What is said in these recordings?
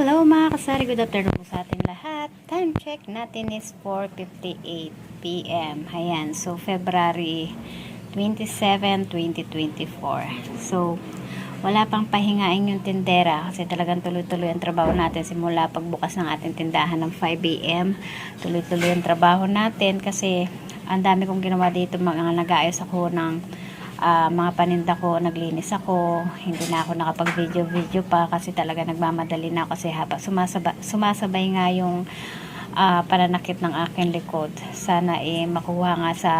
Hello mga kasari, good afternoon po sa ating lahat. Time check natin is 4.58 p.m. Ayan, so February 27, 2024. So, wala pang pahingain yung tindera kasi talagang tuloy-tuloy ang trabaho natin simula pagbukas ng ating tindahan ng 5 a.m. Tuloy-tuloy ang trabaho natin kasi ang dami kong ginawa dito mga nag-aayos ako ng ah, mga paninda ko, naglinis ako, hindi na ako nakapag-video-video pa kasi talaga nagmamadali na ako kasi haba, sumasabay, sumasabay nga yung ah, pananakit ng aking likod. Sana eh makuha nga sa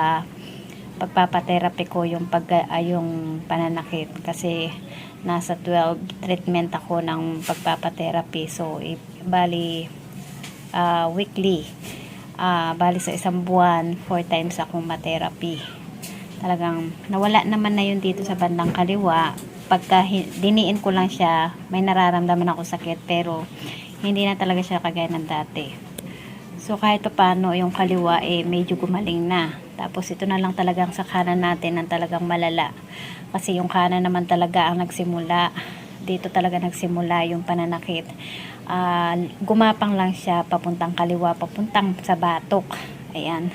pagpapatherapy ko yung pag ah, yung pananakit kasi nasa 12 treatment ako ng pagpapatherapy so eh, bali ah, weekly. Ah, bali sa isang buwan four times akong ma-therapy talagang nawala naman na yun dito sa bandang kaliwa. Pagka diniin ko lang siya may nararamdaman ako sakit pero hindi na talaga siya kagaya ng dati. So kahit pa paano yung kaliwa eh medyo gumaling na. Tapos ito na lang talagang sa kanan natin ang talagang malala. Kasi yung kanan naman talaga ang nagsimula. Dito talaga nagsimula yung pananakit. Ah, gumapang lang siya papuntang kaliwa papuntang sa batok. Ayan.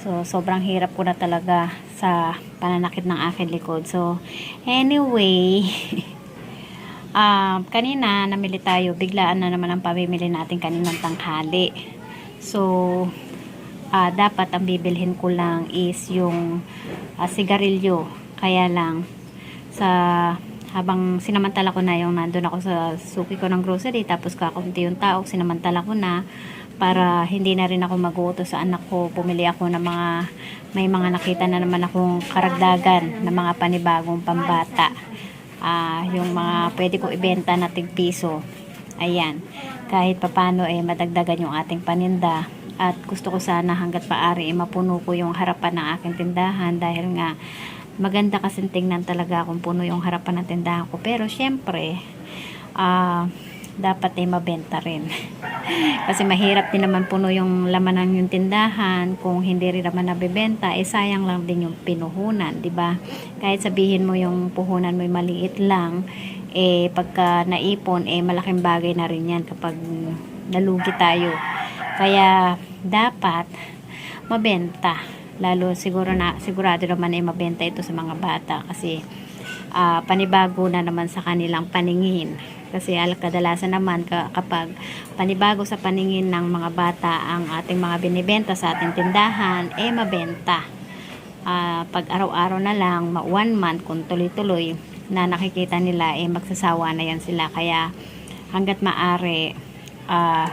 So, sobrang hirap ko na talaga sa pananakit ng aking likod. So, anyway, um, kanina namili tayo, biglaan na naman ang pamimili natin kaninang tanghali. So, ah, dapat ang bibilhin ko lang is yung ah, sigarilyo. Kaya lang, sa habang sinamantala ko na yung nandun ako sa suki ko ng grocery tapos kakunti yung tao sinamantala ko na para hindi na rin ako mag-uutos sa anak ko. Bumili ako ng mga may mga nakita na naman akong karagdagan ng mga panibagong pambata. Ah, yung mga pwede ko ibenta na tig piso ayan. Kahit papano eh madagdagan yung ating paninda. At gusto ko sana hanggat paari eh, mapuno ko yung harapan ng aking tindahan dahil nga maganda kasi tingnan talaga kung puno yung harapan ng tindahan ko. Pero syempre ah dapat ay mabenta rin. Kasi mahirap din naman puno yung laman ng yung tindahan. Kung hindi rin naman nabebenta eh sayang lang din yung pinuhunan di ba? Kahit sabihin mo yung puhunan mo maliit lang eh pagka naipon eh malaking bagay na rin yan kapag nalugi tayo. Kaya dapat mabenta. Lalo siguro na sigurado naman ay mabenta ito sa mga bata kasi ah, panibago na naman sa kanilang paningin. Kasi al kadalasan naman ka- kapag panibago sa paningin ng mga bata ang ating mga binibenta sa ating tindahan eh mabenta. Ah, pag araw-araw na lang one month kung tuloy-tuloy na nakikita nila eh magsasawa na yan sila. Kaya hanggat maari ah,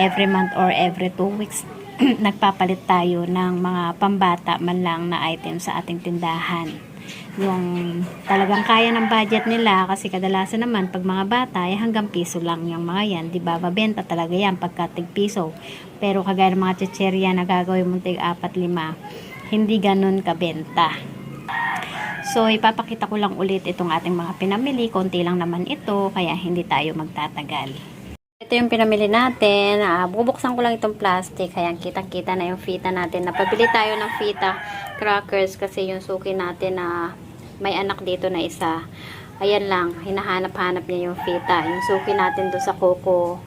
every month or every two weeks nagpapalit tayo ng mga pambata man lang na item sa ating tindahan yung talagang kaya ng budget nila kasi kadalasan naman pag mga bata ay hanggang piso lang yung mga yan di ba mabenta talaga yan pagka tig piso pero kagaya ng mga chicherya na gagawin mong tig apat lima hindi ganun kabenta So, ipapakita ko lang ulit itong ating mga pinamili. Konti lang naman ito, kaya hindi tayo magtatagal. Ito yung pinamili natin. Ah, bubuksan ko lang itong plastic. Kaya kitang-kita na yung fita natin. Napabili tayo ng fita crackers kasi yung suki natin na may anak dito na isa. Ayan lang, hinahanap-hanap niya yung fita. Yung suki natin doon sa Coco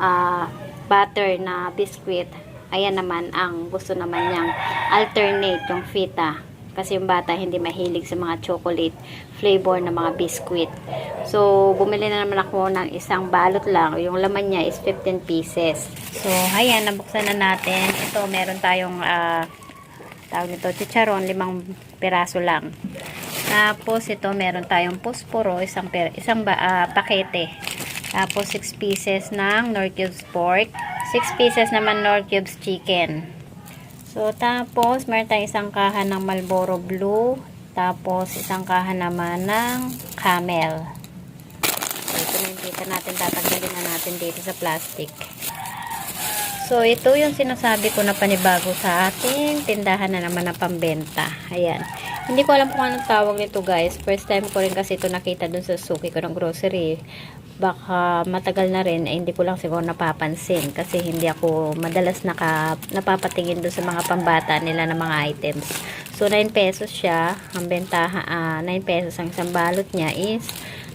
ah, butter na biscuit. Ayan naman ang gusto naman niyang alternate yung fita kasi yung bata hindi mahilig sa mga chocolate flavor na mga biscuit. So, bumili na naman ako ng isang balot lang. Yung laman niya is 15 pieces. So, ayan, nabuksan na natin. Ito, meron tayong ah, tawag nito, chicharon, limang piraso lang. Tapos, ito, meron tayong posporo, isang, isang ah, pakete. Tapos, 6 pieces ng Nor Cubes pork. 6 pieces naman Nor Cubes chicken. So, tapos, meron tayong isang kahan ng Marlboro Blue. Tapos, isang kahan naman ng Camel. So, ito na yung dito natin. Tatanggalin na natin dito sa plastic. So, ito yung sinasabi ko na panibago sa ating tindahan na naman na pambenta. Ayan. Hindi ko alam kung anong tawag nito guys. First time ko rin kasi ito nakita dun sa suki ko ng grocery. Baka matagal na rin, eh, hindi ko lang siguro napapansin. Kasi hindi ako madalas naka, napapatingin dun sa mga pambata nila ng mga items. So, 9 pesos siya. Ang bentaha, ah, 9 pesos ang isang balot niya is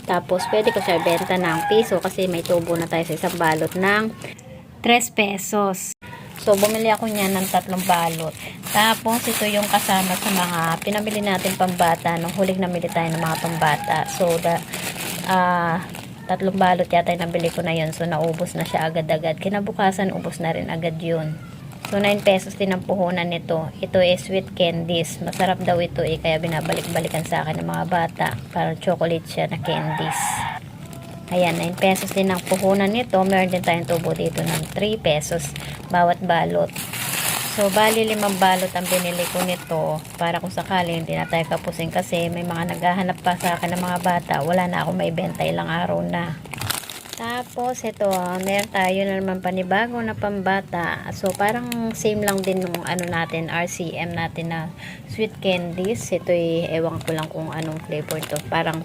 Tapos, pwede ko siya benta ng piso kasi may tubo na tayo sa isang balot ng 3 pesos. So, bumili ako niyan ng tatlong balot. Tapos, ito yung kasama sa mga pinamili natin pambata nung huling namili tayo ng mga pambata. So, the, ah, tatlong balot yata yung nabili ko na yun. So, naubos na siya agad-agad. Kinabukasan, ubos na rin agad yun. So, 9 pesos din ang puhunan nito. Ito is sweet candies. Masarap daw ito eh, kaya binabalik-balikan sa akin ng mga bata. Parang chocolate siya na candies. Ayan, 9 pesos din ang puhunan nito. Meron din tayong tubo dito ng 3 pesos bawat balot. So, bali limang balot ang binili ko nito para kung sakali hindi na tayo kapusin kasi may mga naghahanap pa sa akin ng mga bata. Wala na ako may benta ilang araw na. Tapos, ito, ah, meron tayo na naman panibago na pambata. So, parang same lang din nung ano natin, RCM natin na sweet candies. Ito eh, ewan ko lang kung anong flavor to. Parang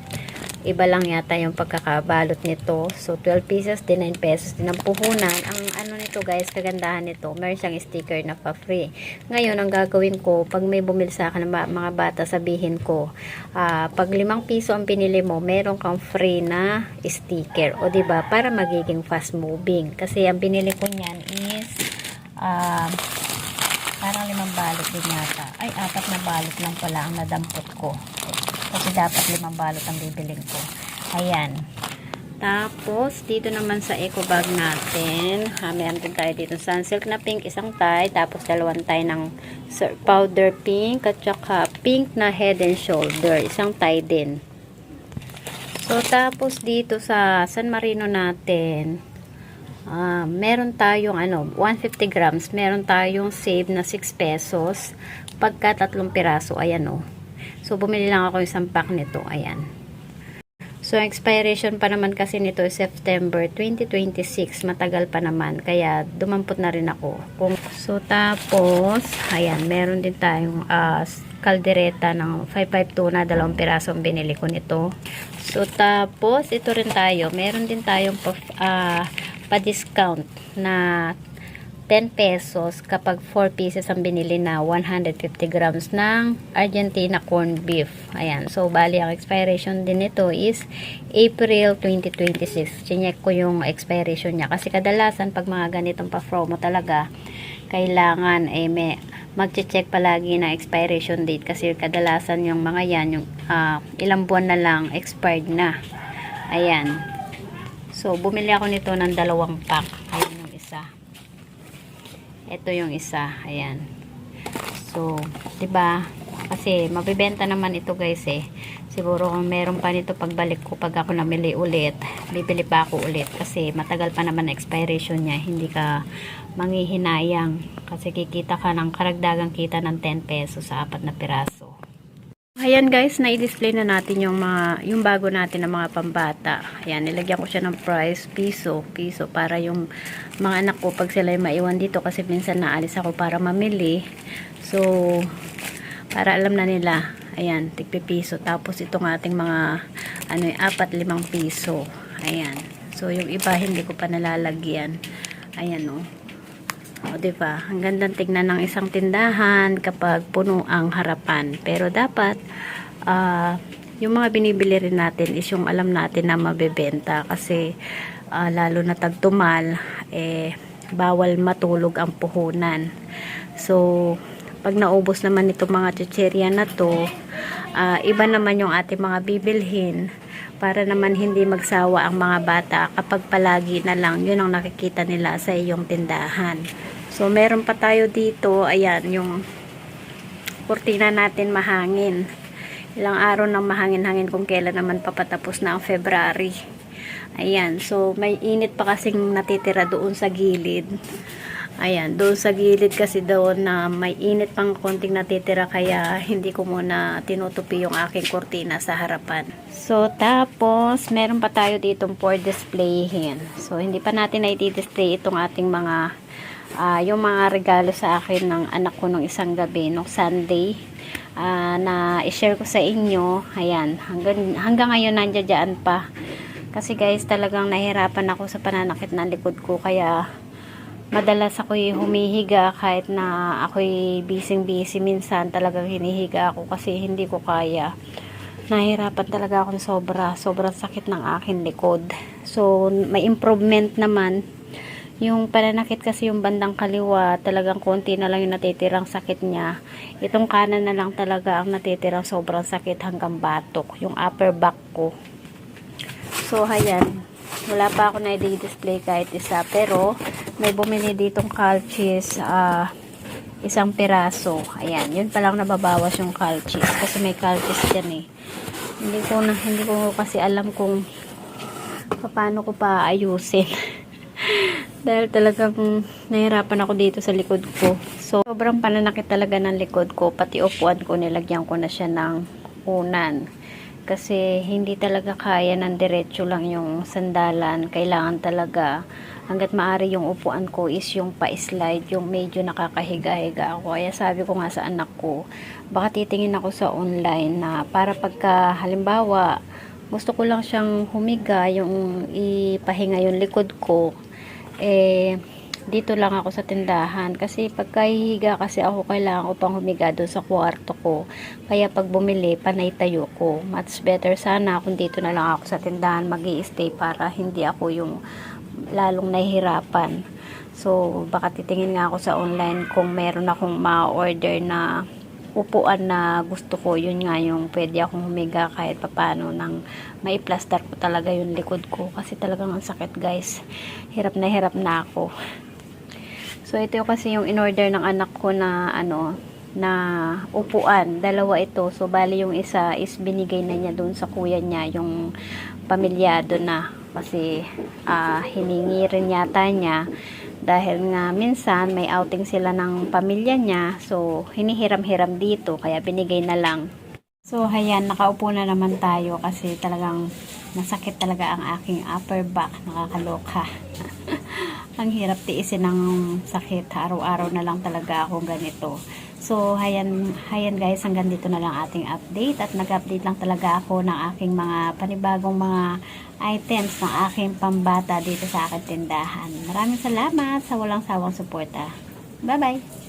iba lang yata yung pagkakabalot nito. So, 12 pieces, din 9 pesos din ang puhunan. Ang ano nito guys, kagandahan nito, meron siyang sticker na pa-free. Ngayon, ang gagawin ko, pag may bumili sa akin ng mga bata, sabihin ko, ah, pag 5 piso ang pinili mo, meron kang free na sticker. O, 'di ba Para magiging fast moving. Kasi ang binili ko niyan is, ah, parang limang balot din yata. Ay, apat na balot lang pala ang nadampot ko. Kasi dapat limang balot ang bibiling ko. Ayan. Tapos, dito naman sa eco bag natin, ha, meron din tayo dito sunsilk na pink, isang tie, tapos dalawang tie ng powder pink, at saka pink na head and shoulder, isang tie din. So, tapos dito sa San Marino natin, ah, meron tayong ano, 150 grams, meron tayong save na 6 pesos, pagka tatlong piraso, ayan o. So, bumili lang ako isang pack nito, ayan. So, expiration pa naman kasi nito is September 2026. Matagal pa naman. Kaya, dumampot na rin ako. Kung, so, tapos, ayan, meron din tayong ah, kaldereta ng 552 na dalawang piraso ang binili ko nito. So, tapos, ito rin tayo. Meron din tayong pa, ah, pa-discount na 10 pesos kapag 4 pieces ang binili na 150 grams ng Argentina corn beef. Ayan. So, bali ang expiration din nito is April 2026. Chinek ko yung expiration niya. Kasi kadalasan pag mga ganitong pa-promo talaga, kailangan eh may magche-check palagi ng expiration date kasi kadalasan yung mga yan yung ah, ilang buwan na lang expired na. Ayan. So, bumili ako nito ng dalawang pack. Ayan yung isa. Ito yung isa. Ayan. So, ba? Kasi mabebenta naman ito, guys eh. Siguro kung meron pa nito pagbalik ko pag ako namili ulit, bibili pa ako ulit kasi matagal pa naman expiration niya. Hindi ka manghihinayang kasi kikita ka ng karagdagang kita ng 10 pesos sa apat na piraso. Ayan guys, na-display na natin yung mga yung bago natin ng mga pambata. Ayan, nilagyan ko siya ng price piso, piso para yung mga anak ko pag sila ay maiwan dito kasi minsan naalis ako para mamili. So, para alam na nila. Ayan, tigpi piso. Tapos itong ating mga ano, apat limang piso. Ayan. So, yung iba hindi ko pa nalalagyan. Ayan oh. O, ba? Ang gandang tignan ng isang tindahan kapag puno ang harapan. Pero dapat, ah, yung mga binibili rin natin is yung alam natin na mabebenta. Kasi, ah, lalo na tagtumal, eh, bawal matulog ang puhunan. So, pag naubos naman itong mga chichirya na to, ah, iba naman yung ating mga bibilhin para naman hindi magsawa ang mga bata kapag palagi na lang yun ang nakikita nila sa iyong tindahan. So, meron pa tayo dito, ayan, yung kurtina natin mahangin. Ilang araw nang mahangin-hangin kung kailan naman papatapos na ang February. Ayan, so may init pa kasing natitira doon sa gilid. Ayan, doon sa gilid kasi doon na may init pang konting natitira kaya hindi ko muna tinutupi yung aking kurtina sa harapan. So, tapos, meron pa tayo ditong for displayhin. So, hindi pa natin na i-display itong ating mga, ah, yung mga regalo sa akin ng anak ko nung isang gabi, nung Sunday, ah, na i-share ko sa inyo. Ayan, hanggang, hanggang ngayon nandiyan pa. Kasi guys, talagang nahirapan ako sa pananakit ng likod ko, kaya madalas ako'y humihiga kahit na ako'y busy busy minsan talagang hinihiga ako kasi hindi ko kaya nahihirapan talaga akong sobra. Sobrang sakit ng akin likod. So, may improvement naman. Yung pananakit kasi yung bandang kaliwa, talagang konti na lang yung natitirang sakit niya. Itong kanan na lang talaga ang natitirang sobrang sakit hanggang batok. Yung upper back ko. So, ayan. Wala pa ako na i-display kahit isa. Pero, may bumili ditong calchis. Ah, isang piraso. Ayan, yun pa lang nababawas yung calchis. Kasi may calchis dyan eh. Hindi ko na, hindi ko kasi alam kung paano ko pa ayusin. Dahil talagang nahirapan ako dito sa likod ko. So, sobrang pananakit talaga ng likod ko. Pati upuan ko, nilagyan ko na siya ng unan. Kasi hindi talaga kaya ng diretso lang yung sandalan. Kailangan talaga hanggat maaari yung upuan ko is yung pa-slide, yung medyo nakakahiga-higa ako. Kaya sabi ko nga sa anak ko, baka titingin ako sa online na para pagka halimbawa, gusto ko lang siyang humiga, yung ipahinga yung likod ko, eh, dito lang ako sa tindahan. Kasi pagka hihiga kasi ako, kailangan ko pang humiga doon sa kwarto ko. Kaya pag bumili, panay tayo ko. Much better sana kung dito na lang ako sa tindahan mag stay para hindi ako yung lalong nahihirapan. So, baka titingin nga ako sa online kung meron akong ma-order na upuan na gusto ko, yun nga yung pwede akong humiga kahit papano nang maiplaster ko talaga yung likod ko. Kasi talagang ang sakit guys. Hirap na hirap na ako. So ito yung kasi yung in-order ng anak ko na ano na upuan, dalawa ito. So bali yung isa is binigay na niya doon sa kuya niya yung pamilyado na kasi ah, hiningi rin yata niya dahil nga minsan may outing sila ng pamilya niya. So hinihiram-hiram dito kaya binigay na lang. So ayan nakaupo na naman tayo kasi talagang masakit talaga ang aking upper back. Nakakaloka. Ang hirap tiisin ng sakit. Araw-araw na lang talaga ako ganito So, hayan, hayan guys, hanggang dito na lang ating update at nag-update lang talaga ako ng aking mga panibagong mga items ng aking pambata dito sa aking tindahan. Maraming salamat sa walang sawang suporta. Bye-bye!